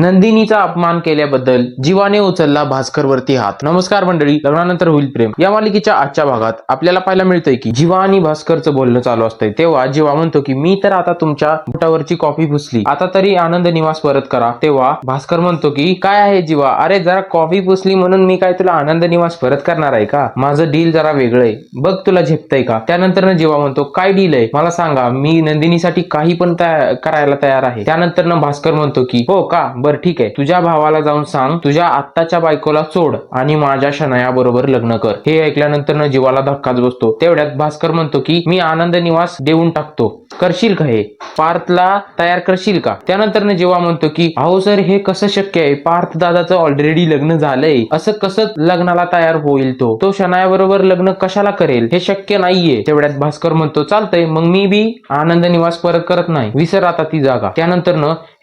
नंदिनीचा अपमान केल्याबद्दल जीवाने उचलला भास्करवरती हात. नमस्कार मंडळी लग्नानंतर होईल प्रेम. या मालिकेच्या आजच्या भागात आपल्याला पाहायला मिळतंय की जीवा आणि भास्करचं बोलणं चालू असतंय. तेव्हा जीवा म्हणतो की मी तर आता तुमच्या बोटावरची कॉफी पुसली. आता तरी आनंद निवास परत करा. तेव्हा भास्कर म्हणतो की काय आहे जीवा? अरे जरा कॉफी पुसली म्हणून मी काय तुला आनंद निवास परत करणार आहे का? माझं डील जरा वेगळं आहे. बघ तुला झेपतंय का? त्यानंतर जीवा म्हणतो काय डील आहे? मला सांगा. मी नंदिनीसाठी काही पण करायला तयार आहे. त्यानंतर भास्कर म्हणतो की हो का? बरं ठीक आहे. तुझ्या भावाला जाऊन सांग तुझ्या आत्ताच्या बायकोला सोड आणि माझ्या शनाया बरोबर लग्न कर. हे ऐकल्यानंतर जीवाला धक्काच बसतो. तेवढ्यात भास्कर म्हणतो की मी आनंद निवास देऊन टाकतो. करशील का हे? पार्थला तयार करशील का? त्यानंतर जेव्हा म्हणतो की अहो सर हे कसं शक्य आहे? पार्थ दादाचं ऑलरेडी लग्न झालंय. असं कसं लग्नाला तयार होईल तो? तो शनाया बरोबर लग्न कशाला करेल? हे शक्य नाहीये. तेवढ्यात भास्कर म्हणतो चालतंय मग मी बी आनंद निवास परत करत नाही. विसर आता ती जागा. त्यानंतर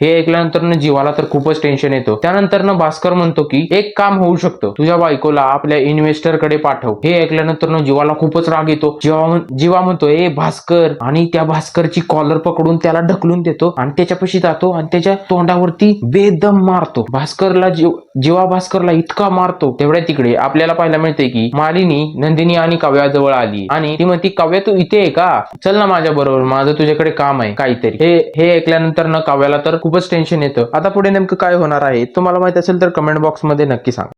हे ऐकल्यानंतर जीवाला तर खूपच टेन्शन येतो. त्यानंतर भास्कर म्हणतो की एक काम होऊ शकतं. तुझ्या बायकोला आपल्या इन्व्हेस्टरकडे पाठव. हे ऐकल्यानंतर जीवाला खूपच राग येतो. जीवा जीवा म्हणतो ए भास्कर. आणि त्या भास्करची कॉलर पकडून त्याला ढकलून देतो आणि त्याच्यापाशी जातो आणि त्याच्या तोंडावरती बेदम मारतो. भास्करला जीव जीवा भास्करला इतका मारतो. तेवढ्या तिकडे आपल्याला पाहायला मिळते की मालिनी नंदिनी आणि काव्याजवळ आली. आणि ती म्हणती काव्या तू इथे आहे का? चल ना माझ्या बरोबर. माझं तुझ्याकडे काम आहे काहीतरी. हे हे ऐकल्यानंतर ना काव्याला तर खूपच टेन्शन येतं. आता पुढे नेमकं काय होणार आहे तुम्हाला माहीत असेल तर कमेंट बॉक्समध्ये नक्की सांगा.